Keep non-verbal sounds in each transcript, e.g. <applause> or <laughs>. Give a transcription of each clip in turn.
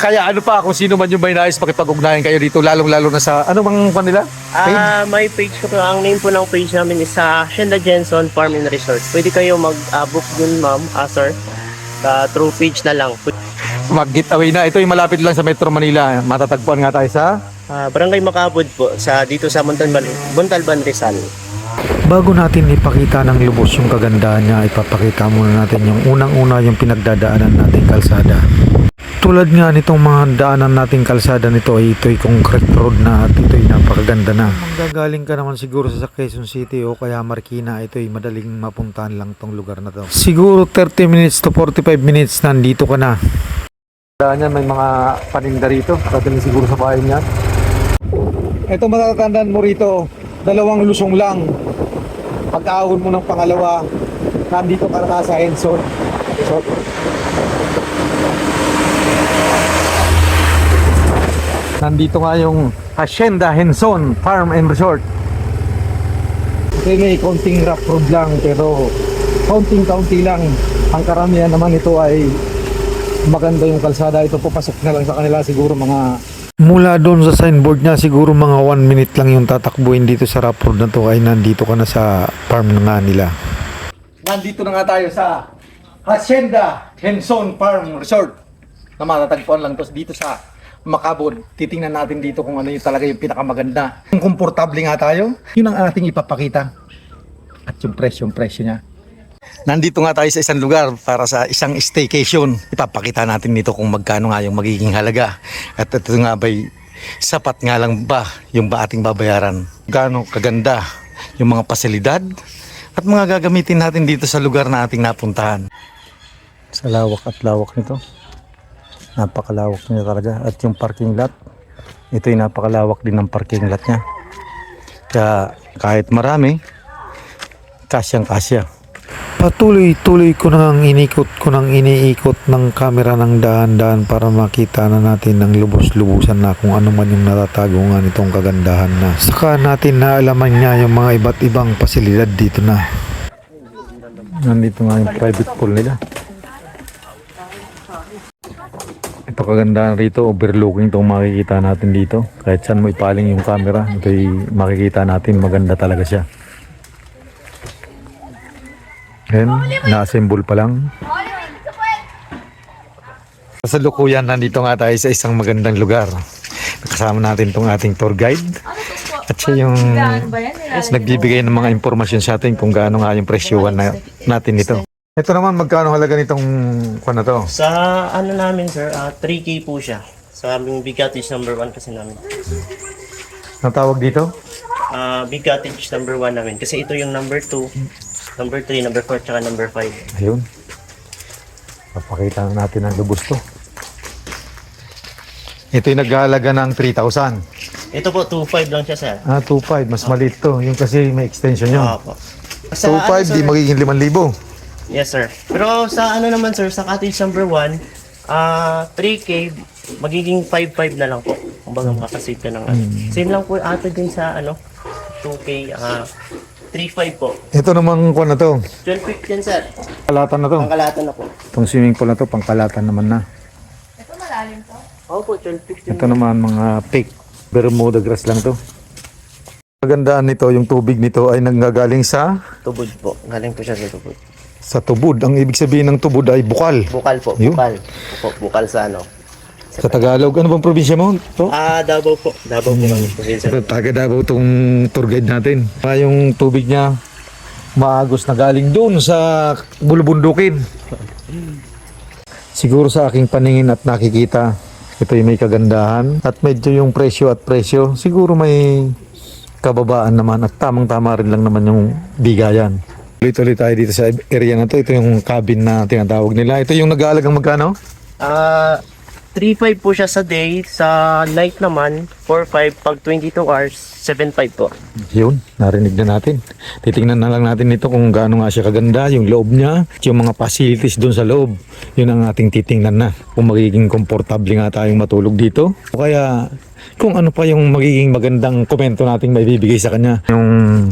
Kaya ano pa, kung sino man yung may nais makipag-ugnayan kayo dito, lalong-lalo na sa, ano bang kanila? Ah, may page ko po. Ang name po ng page namin is sa Shenda Jenson Farm and Resort. Pwede kayo mag-book dun, ma'am, ah, sir. Sa through page na lang. Mag-giveaway na. Ito yung malapit lang sa Metro Manila. Matatagpuan nga tayo sa... Ah, Barangay Makabud po sa dito sa Montalban, Montalban Rizal. Bago natin ipakita ng lubos yung kagandahan niya, ipapakita muna natin yung unang-una yung pinagdadaanan nating kalsada. Tulad nga nitong mga daanan nating kalsada nito ay ito'y concrete road na at ito'y napakaganda na. Kung gagaling ka naman siguro sa Quezon City o kaya Marikina, ito'y madaling mapuntahan lang tong lugar na to. Siguro 30 minutes to 45 minutes nandito ka na. Daan niya, may mga paninda rito. Dadaling siguro sa bahay niya. Ito matatandaan mo rito, dalawang lusong lang. Pag-ahon mo ng pangalawa, nandito ka na sa Enson. So, nandito nga yung Hacienda Henson Farm and Resort. Kasi may konting rough road lang pero kaunting-kaunti lang. Ang karamihan naman ito ay maganda yung kalsada. Ito po pasok na lang sa kanila siguro mga Mula doon sa signboard niya, siguro mga 1 minute lang yung tatakbuhin dito sa rough road na to ay nandito ka na sa farm na nga nila. Nandito na nga tayo sa Hacienda Henson Farm Resort na matatagpuan lang to dito sa Macabon. Titingnan natin dito kung ano yung talaga yung pinakamaganda. Kung komportable nga tayo, yun ang ating ipapakita. At yung presyo, yung presyo niya. Nandito nga tayo sa isang lugar para sa isang staycation. Ipapakita natin dito kung magkano nga yung magiging halaga. At ito nga ba'y sapat nga lang ba yung ba ating babayaran? Gaano kaganda yung mga pasilidad at mga gagamitin natin dito sa lugar na ating napuntahan. Sa lawak at lawak nito. Napakalawak niya talaga. At yung parking lot, ito yung napakalawak din ng parking lot niya. Kaya kahit marami, kasyang kasya. Patuloy-tuloy ko nang inikot ko nang iniikot ng kamera ng daan-daan para makita na natin ng lubos-lubusan na kung ano man yung natatago nga nitong kagandahan na. Saka natin naalaman niya yung mga iba't ibang pasilidad dito na. Nandito nga yung private pool nila. Ito kagandahan rito, overlooking itong makikita natin dito. Kahit saan mo ipaling yung camera, ito'y makikita natin maganda talaga siya. Then, na-assemble pa lang. Sa lukuyan, nandito nga tayo sa isang magandang lugar. Kasama natin itong ating tour guide. At siya yung nagbibigay ng mga impormasyon sa atin kung gaano nga yung presyuhan na, natin nito. Ito naman, magkano halaga nitong kwan na to? Sa ano namin, sir, ah, 3K po siya. Sa aming Big Cottage number 1 kasi namin. Ang tawag dito? Ah, Big Cottage number 1 namin. Kasi ito yung number 2, number 3, number 4, tsaka number 5. Ayun. Papakita na natin ang lubos to. Ito yung naghahalaga ng 3,000. Ito po, 2.5 lang siya, sir. Ah, 2,500. Mas maliit to. Yung kasi may extension yun. Ah, po. Sa 2,500 di ano, sir? magiging 5,000. Yes, sir. Pero sa ano naman, sir, sa cottage number 1, ah 3K, magiging 5.5 na lang po. Kumbaga makakasave ka ng ano. Same lang po ata din sa ano, 2K, ah 3.5 po. Ito namang kwan na to. 12.5 yan, sir. Kalatan na to. Pangkalatan na po. Itong swimming pool na to, pangkalatan naman na. Oo po, 12.5 yun. Ito naman mga fake Bermuda grass lang to. Magandaan nito, yung tubig nito ay nanggagaling sa Tubod po. Galing po siya sa tubod. Sa tubod. Ang ibig sabihin ng tubod ay bukal. Bukal po, Yun. bukal. Po, bukal sa ano. Sa Tagalog, ano bang probinsya mo? To? Ah, Davao po. Davao po kami. Provincial. Ito, taga Davao itong tour guide natin. Ah, Yung tubig niya, maagos na galing doon sa bulubundukin. Siguro sa aking paningin at nakikita, ito yung may kagandahan at medyo yung presyo at presyo, siguro may kababaan naman at tamang-tama rin lang naman yung bigayan. Ulit-ulit tayo dito sa area na to. Ito yung cabin na tinatawag nila. Ito yung nag-aalagang magkano? Ah, 3.5 po siya sa day. Sa night naman, 4.5. Pag 22 hours, 7.5 po. Yun, narinig na natin. Titingnan na lang natin ito kung gaano nga siya kaganda, yung loob niya, yung mga facilities doon sa loob. Yun ang ating titingnan na. Kung magiging komportable nga tayong matulog dito. O kaya, kung ano pa yung magiging magandang komento nating maibibigay sa kanya. Yung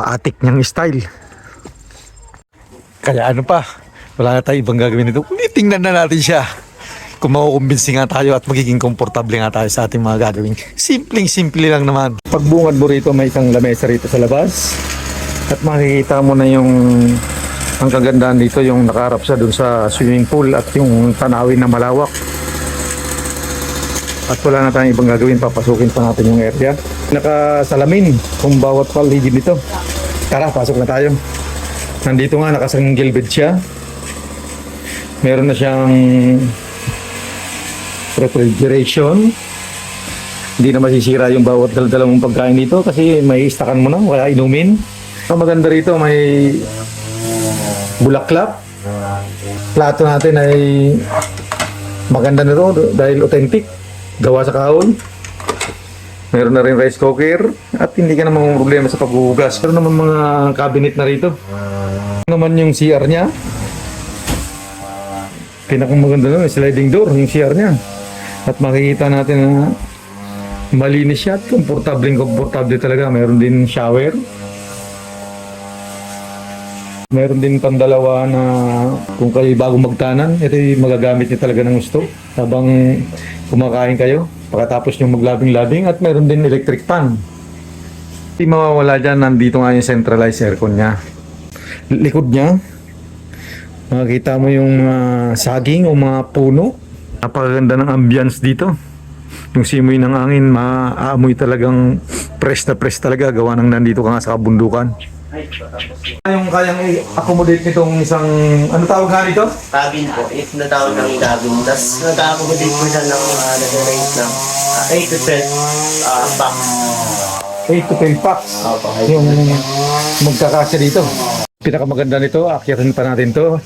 paatik niyang style. Kaya ano pa, wala na tayong ibang gagawin nito. Tingnan na natin siya. kung makukumbinsi nga tayo at magiging komportable nga tayo sa ating mga gagawin. Simpleng simple lang naman. Pagbungad mo rito, may isang lamesa rito sa labas. At makikita mo na yung ang kagandahan dito yung nakaharap siya dun sa swimming pool at yung tanawin na malawak. At wala na tayong ibang gagawin, papasukin pa natin yung area. Nakasalamin kung bawat paligid dito. Tara, pasok na tayo. Nandito nga, nakasanggil bed siya. Meron na siyang refrigeration. Hindi na masisira yung bawat daldala mong pagkain dito kasi may istakan mo na, wala inumin. Ang maganda rito, may bulaklak. Plato natin ay maganda na to dahil authentic. Gawa sa kahoy. Meron na rin rice cooker at hindi ka naman problema sa paghuhugas. Meron naman mga cabinet na rito. Naman yung CR niya. Pinakamaganda nun, sliding door, yung CR niya. At makikita natin na malinis siya at komportable komportable talaga. Meron din shower. Meron din pandalawa na kung kayo bago magtanan, ito magagamit niyo talaga ng gusto habang kumakain kayo. Pagkatapos yung maglabing-labing at meron din electric fan. Hindi mawawala dyan, nandito nga yung centralized aircon niya. Likod niya, makikita mo yung mga saging o mga puno. Napakaganda ng ambience dito. Yung simoy ng angin, maaamoy talagang press na press talaga gawa ng nandito ka nga sa kabundukan. Yung kayang i-accommodate nitong isang, ano tawag nga nito? Cabin po, if natawag ng cabin. Tapos nag-accommodate po siya ng uh, nag-range ng uh, 8 to 10 uh, box. 8 to 10 packs. Opo, Yung magkakasya dito. Pinakamaganda nito, akyatin pa natin to.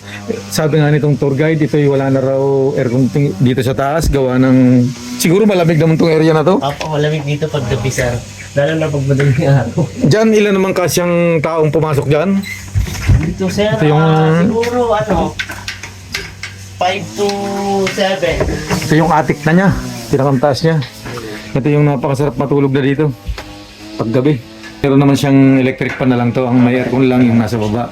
Sabi nga nitong tour guide, ito wala na raw aircon dito sa taas. Gawa ng... Siguro malamig naman tong area na to. Opo, malamig dito pag gabi sir. Lalo na pag madaling araw. Diyan, ilan naman kasyang taong pumasok dyan? Dito sir, Ito yung- ah, siguro ano, 5 to 7. Ito yung attic na niya. Pinakamtaas niya. Ito yung napakasarap matulog na dito. Paggabi. Pero naman siyang electric pan na lang to. Ang may aircon lang yung nasa baba.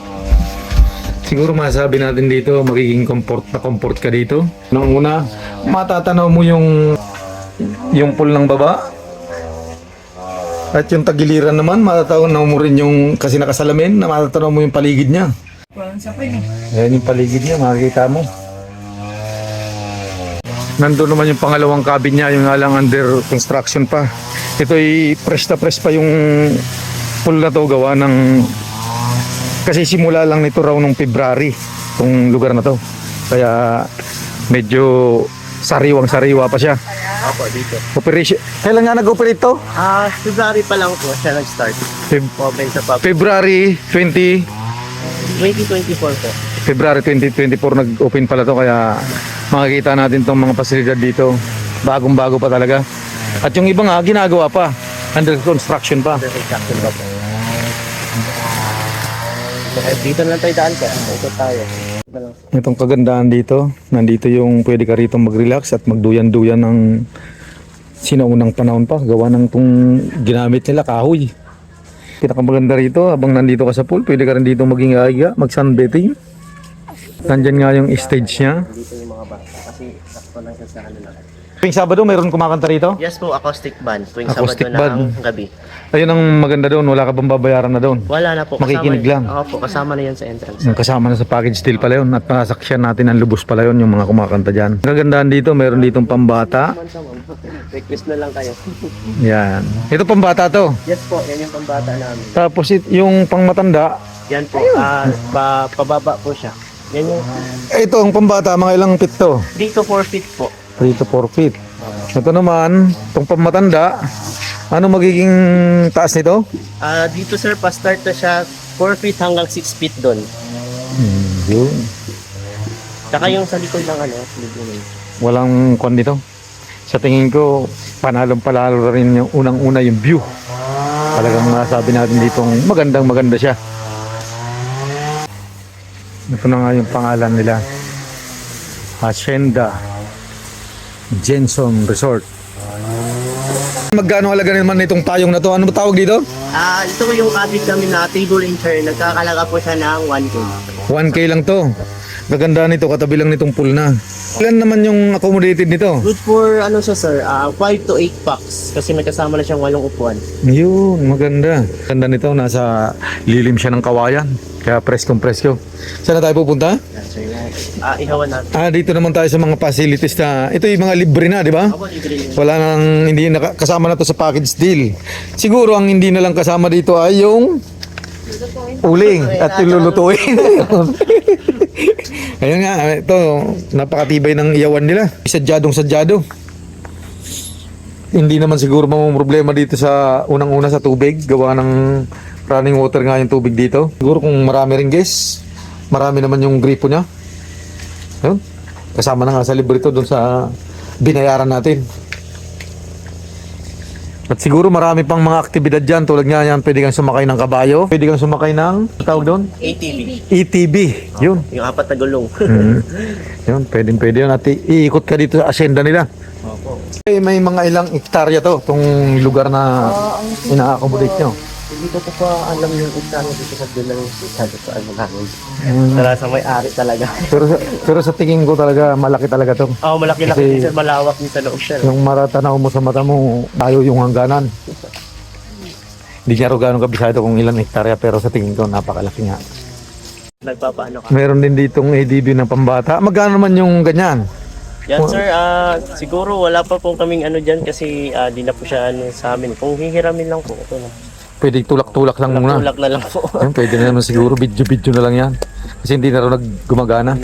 Siguro masabi natin dito, magiging comfort na comfort ka dito. Nung una, matatanaw mo yung yung pool ng baba. At yung tagiliran naman, matatanaw mo rin yung kasi nakasalamin na matatanaw mo yung paligid niya. Ayan yung paligid niya, makikita mo. Nandun naman yung pangalawang cabin niya, yung nga lang under construction pa. Ito ay press na press pa yung pool na to gawa ng... Kasi simula lang nito raw nung February, itong lugar na to. Kaya medyo sariwang sariwa pa siya. Opo, dito. Operation... Kailan nga nag-operate to? Ah, February pa lang po siya nag-start. Feb- Open sa pub. February 20... 2024 po. February 2024 nag-open pala to kaya makikita natin tong mga pasilidad dito. Bagong-bago pa talaga. At yung iba nga ginagawa pa. Under construction pa. Under construction pa po. Eh, Dito na lang tayo daan ka. Ito tayo. Itong kagandahan dito, nandito yung pwede ka rito mag-relax at magduyan-duyan ng sinaunang panahon pa. Gawa ng tong ginamit nila, kahoy. Pinakamaganda rito, habang nandito ka sa pool, pwede ka rin dito maging aiga, mag-sunbathing. Nandyan nga yung stage niya. Dito yung mga bata. Kasi sakto lang sa lang. Tuwing Sabado, mayroon kumakanta rito. Yes po, acoustic band. Tuwing Acoustic Sabado band. ng gabi. Ayun ang maganda doon, wala ka bang babayaran na doon. Wala na po. Makikinig lang. Oo po, kasama na yan sa entrance. Yung kasama na sa package deal pala yun at nasaksyan natin ang lubos pala yun yung mga kumakanta dyan. Ang kagandahan dito, mayroon ditong pambata. Request na lang kayo. <laughs> Yan. Ito pambata to. yes po, yan yung pambata namin. Tapos it, yung pangmatanda, Yan po, ah, pa, pababa po siya. Yan yung, ito ang pambata, mga ilang feet to? dito 4 feet po. 3 to 4 feet. Ito naman, itong pangmatanda, ano magiging taas nito? Ah, dito sir, pa-start na siya 4 feet hanggang 6 feet doon. Hmm, yun. Tsaka yung sa likod ng ano, likod nun. Walang kwan dito. Sa tingin ko, panalong palalo rin yung unang-una yung view. Talagang masabi natin dito magandang maganda siya. Ito na nga yung pangalan nila. Hacienda Jenson Resort. Magkano halaga naman itong payong na to? Ano ba tawag dito? Ah, ito yung added kami na table and chair. Nagkakalaga po siya ng 1K. 1K lang to. Gaganda nito, katabi lang nitong pool na. Ilan naman yung accommodated nito? Good for ano siya sir, 5 to 8 packs kasi may kasama na siyang walong upuan. Yun, maganda. Ganda nito, nasa lilim siya ng kawayan. Kaya preskong presko. Saan na tayo pupunta? Yan, sir. Ah, ihawan natin. Ah, dito naman tayo sa mga facilities na, ito yung mga libre na, di ba? Libre. Wala nang, hindi naka, kasama na to sa package deal. Siguro ang hindi na lang kasama dito ay yung uling at ilulutuin. <laughs> Ayun nga, ito, napakatibay ng iyawan nila. Sadyadong sadyado. Hindi naman siguro mamang problema dito sa unang-una sa tubig. Gawa ng running water nga yung tubig dito. Siguro kung marami rin guys, marami naman yung gripo niya. Ayun. Kasama na nga sa libre ito doon sa binayaran natin. At siguro marami pang mga aktibidad dyan tulad nga yan, pwede kang sumakay ng kabayo, pwede kang sumakay ng, tawag doon? ATV. ETB, yun. Yung apat na gulong. Mm. Yun, pwede pwede yun. At iikot ka dito sa asyenda nila. Opo. Eh, may mga ilang hektarya to, itong lugar na ina-accommodate nyo. Hindi ko po pa alam yung isa dito sa dulang sabi ko ano namin. Tara sa may-ari talaga. <laughs> Pero, sa- pero sa tingin ko talaga, malaki talaga to. Oh, malaki-laki Kasi- din sir, malawak din sa loob sir. Yung maratanaw mo sa mata mo, tayo yung hangganan. Hindi niya ro gano'ng kabisado kung ilang hektarya, pero sa tingin ko, napakalaki nga. Nagpapaano ka. Meron din ditong ADB ng pambata. Magkano naman yung ganyan? Yan sir, ah siguro wala pa po kaming ano dyan kasi ah, di na po siya ano sa amin. Kung hihiramin lang po, ito na. Pwede tulak-tulak lang muna. Tulak na lang po. Ayun, pwede na naman siguro, video-video na lang yan. Kasi hindi na rin naggumagana.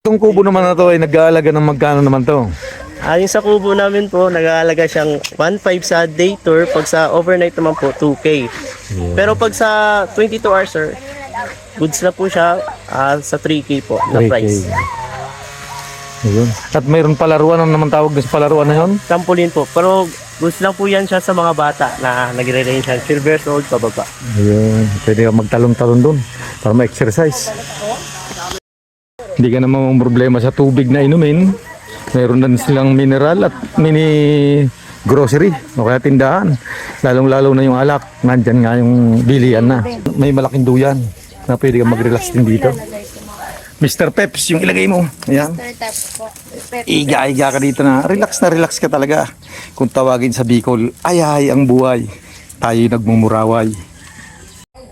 Itong kubo naman na to ay nag-aalaga ng magkano naman to. Yung sa kubo namin po, nag-aalaga siyang 1.5 sa day tour, pag sa overnight naman po, 2K. Pero pag sa 22 hours, sir, goods na po siya ah, sa 3K po na 3K. price. Ayun. At mayroon palaruan, ano naman tawag sa palaruan na yun? Trampoline po. Pero goods lang po yan siya sa mga bata na nagre-range siya. 12 years old pababa. Ayun, pwede ka magtalon-talon doon para ma-exercise. Hindi ka naman problema sa tubig na inumin. Meron din silang mineral at mini grocery o kaya tindahan. Lalong-lalo na yung alak. Nandyan nga yung bilian na. May malaking duyan na pwede ka mag-relax din dito. Mr. Peps, yung ilagay mo. Ayan. Iga-iga ka dito na relax na relax ka talaga. Kung tawagin sa Bicol, ay ay ang buhay. Tayo nagmumuraway.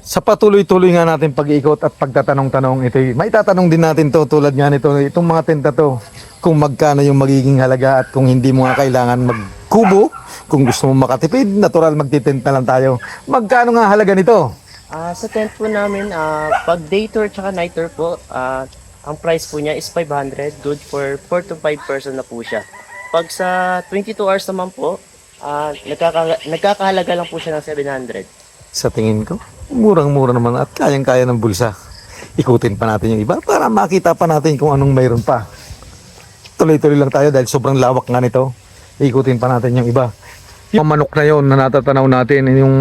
Sa patuloy-tuloy nga natin pag-iikot at pagtatanong-tanong, ito, may tatanong din natin to tulad nga nito, itong mga tenta to, kung magkano yung magiging halaga at kung hindi mo nga kailangan magkubo, kung gusto mo makatipid, natural magtitenta lang tayo. Magkano nga halaga nito? Ah, sa tent po namin, ah, pag day tour tsaka night tour po, ah, ang price po niya is 500. Good for 4 to 5 person na po siya. Pag sa 22 hours naman po, ah, nagkaka- nagkakahalaga lang po siya ng 700. Sa tingin ko, murang-mura naman at kayang-kaya ng bulsa. Ikutin pa natin yung iba para makita pa natin kung anong mayroon pa. Tuloy-tuloy lang tayo dahil sobrang lawak nga nito. Ikutin pa natin yung iba. Yung manok na yon na natatanaw natin, yung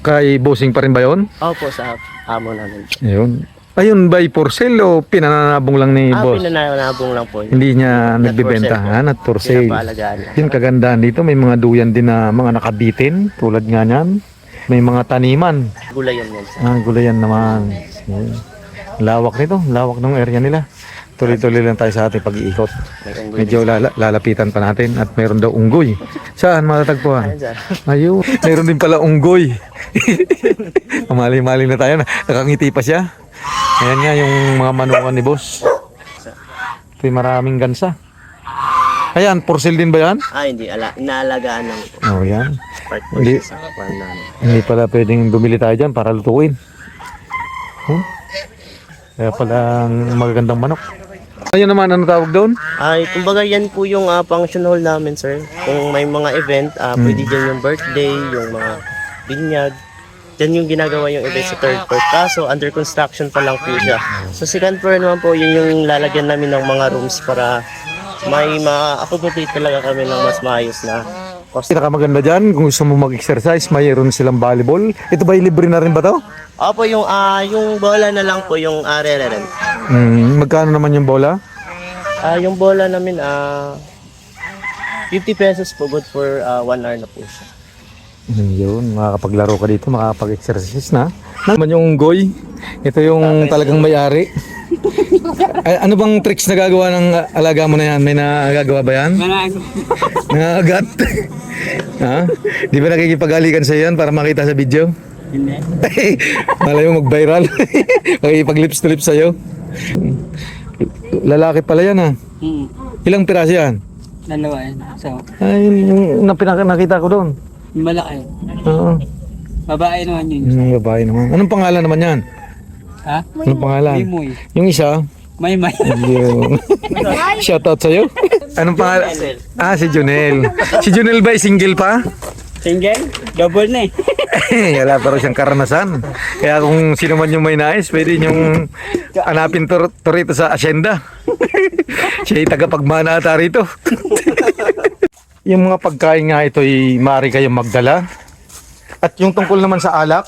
kay bossing pa rin ba yon? Opo, sa amo namin. Ayun. Ayun ba for sale o pinananabong lang ni Ah, boss? pinanabong lang po. yun. Hindi niya Not nagbibenta, for sale ha? Not for sale. Pinapaalagaan niya. Yun kagandaan dito, may mga duyan din na mga nakabitin, tulad nga niyan. May mga taniman. Gulay yan yan. sir. Ah, gulayan naman. Ayun. Lawak nito, lawak ng area nila. Tuloy-tuloy lang tayo sa ating pag-iikot. Medyo lala- lalapitan pa natin at mayroon daw unggoy. Saan matatagpuan? Ayun, mayroon din pala unggoy. <laughs> Mali-mali na tayo. Nakangiti pa siya. Ayan nga yung mga manukan ni boss. Ito yung maraming gansa. Ayan, sale din ba yan? Ah, hindi. Ala, inaalagaan po. Oh, yan. Part po Hindi. sa namin. Hindi pala pwedeng bumili tayo dyan para lutuin. Hmm? Kaya pala magagandang manok. Ayun naman, ano tawag doon? Ay, kumbaga yan po yung ah, function hall namin, sir. Kung may mga event, ah, pwede dyan yung birthday, yung mga binyag. Yan yung ginagawa yung event sa third floor. Kaso, under construction pa lang po siya. Sa second floor naman po, yun yung lalagyan namin ng mga rooms para may ma-accommodate talaga kami ng mas maayos na cost. Pinakamaganda dyan, kung gusto mo mag-exercise, mayroon silang volleyball. Ito ba libre na rin ba to? Opo, yung, ah, yung bola na lang po, yung uh, rent Hmm, magkano naman yung bola? Ah, yung bola namin, ah, 50 pesos po, good for ah, one hour na po siya. Yun, makakapaglaro ka dito, makakapag-exercise na. Naman yung unggoy, ito yung talagang may-ari. Ay, <laughs> ano bang tricks na gagawa ng alaga mo na yan? May nagagawa ba yan? Nangagat? <laughs> ha? Di ba nakikipagalikan sa yan para makita sa video? Hindi. <laughs> Malay mo mag-viral. Makikipag-lips to lips sa'yo. Lalaki pala yan ha. Hmm. Ilang piraso yan? Dalawa yun. So, Ay, yung na pinaka- nakita ko doon. Malaki. Oo. Babae naman yun. Yung babae naman. Anong pangalan naman yan? Ha? Anong pangalan? Mimoy. Yung isa? May may. Yung... Shoutout sa'yo. Anong pangalan? Ah, si Junel. Si Junel ba ay single pa? Single? Double na eh. <laughs> Wala pa rin siyang karanasan. Kaya kung sino man yung may nais, pwede niyong hanapin to, to rito sa asyenda. <laughs> Siya ay tagapagmana ata rito. <laughs> yung mga pagkain nga ito ay maaari kayong magdala. At yung tungkol naman sa alak,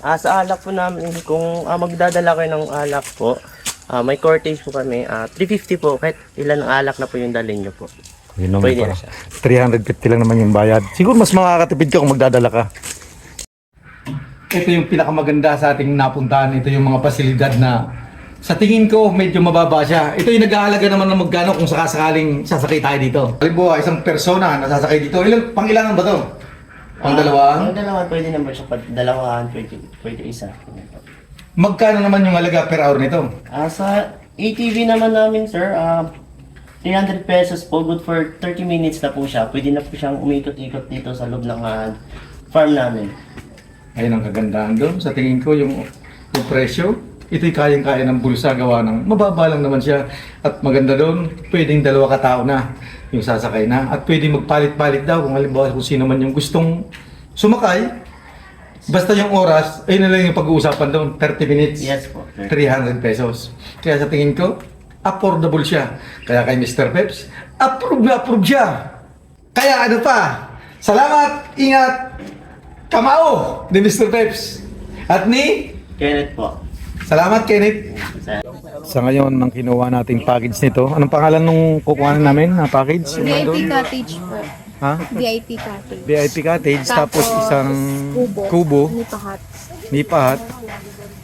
Ah, sa alak po namin, kung ah, magdadala kayo ng alak po, ah, may cortage po kami, ah, 350 po, kahit ilan ang alak na po yung dalhin nyo po. yun naman Pwede pala. na siya. 350 lang naman yung bayad. Siguro mas makakatipid ka kung magdadala ka. Ito yung pinakamaganda sa ating napuntahan. Ito yung mga pasilidad na sa tingin ko medyo mababa siya. Ito yung nag-aalaga naman ng magkano kung sakasakaling sasakay tayo dito. Halimbawa, isang persona na sasakay dito. Ilang, pang ilangan ba to? Pang dalawang? Ang dalawa, pwede naman siya, pag dalawahan, pwede, pwede isa. Magkano naman yung halaga per hour nito? Ah, sa ATV naman namin, sir, ah, 300 pesos po, good for 30 minutes na po siya. Pwede na po siyang umikot-ikot dito sa loob ng ah, farm namin. Ayun ang kagandahan doon. Sa tingin ko yung, yung presyo, ito'y kayang-kaya ng bulsa gawa ng mababa lang naman siya. At maganda doon, pwedeng dalawa katao na yung sasakay na. At pwedeng magpalit-palit daw kung halimbawa kung sino man yung gustong sumakay. Basta yung oras, ayun na lang yung pag-uusapan doon, 30 minutes. Yes po, sir. 300 pesos. Kaya sa tingin ko, affordable siya. Kaya kay Mr. Peps, approve na approve siya. Kaya ano pa, salamat, ingat, kamao ni Mr. Peps. At ni, Kenneth po. Salamat Kenneth. Sa- ngayon, nang kinuha nating package nito, anong pangalan nung kukuhanin namin na package? VIP cottage po. Ha? VIP cottage. VIP cottage, tapos, isang kubo. kubo, Nipahat. nipahat.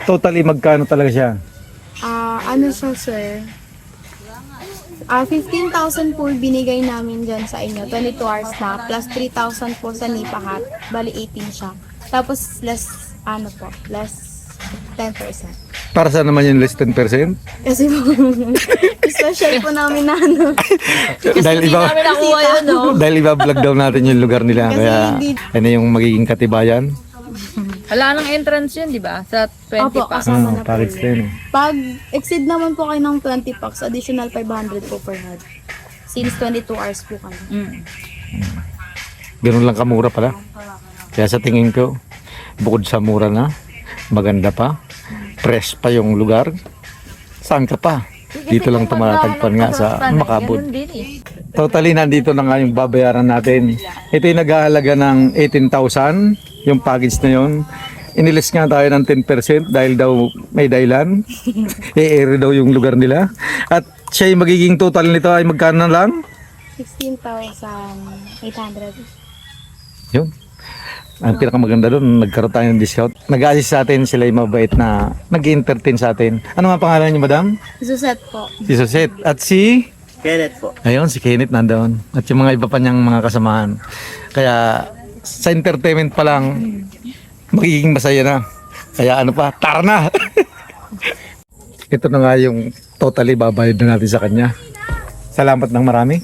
Totally, magkano talaga siya? Ah, ano siya, sir? Ah, 15,000 po binigay namin dyan sa inyo. 22 hours na. Plus 3,000 po sa Nipahat. Bali 18 siya. Tapos less, ano po, less 10%. Para sa naman yung less 10%? Kasi po, <laughs> special po namin na ano. dahil iba, nakuha yun, no? dahil iba vlog daw natin yung lugar nila. Kasi kaya, hindi- ano yung magiging katibayan? Wala nang entrance yun, di ba? Sa 20 Opo, pa. kasama Ah, na po yun. din. Pag exceed naman po kayo ng 20 packs, additional 500 po per head. Since 22 hours po kayo. Mm. Ganun lang kamura pala. Kaya sa tingin ko, bukod sa mura na, maganda pa, fresh pa yung lugar, saan ka pa? Dito lang tumatagpan nga sa din eh. Totally, nandito na nga yung babayaran natin. Ito yung nag-aalaga ng 18,000, yung package na yun. Inilis nga tayo ng 10% dahil daw may dahilan. <laughs> I-air daw yung lugar nila. At siya yung magiging total nito ay magkano lang? 16,800. Yun. Ang pinakamaganda doon, nagkaroon tayo ng discount. Nag-assist sa atin, sila yung mabait na nag-entertain sa atin. Ano nga pangalan niyo, madam? Suset po. Si Suset. At si... Kenneth po. Ayun, si Kenneth nandoon. At yung mga iba pa niyang mga kasamahan. Kaya sa entertainment pa lang, magiging masaya na. Kaya ano pa, tara na! <laughs> Ito na nga yung totally babayad na natin sa kanya. Salamat ng marami.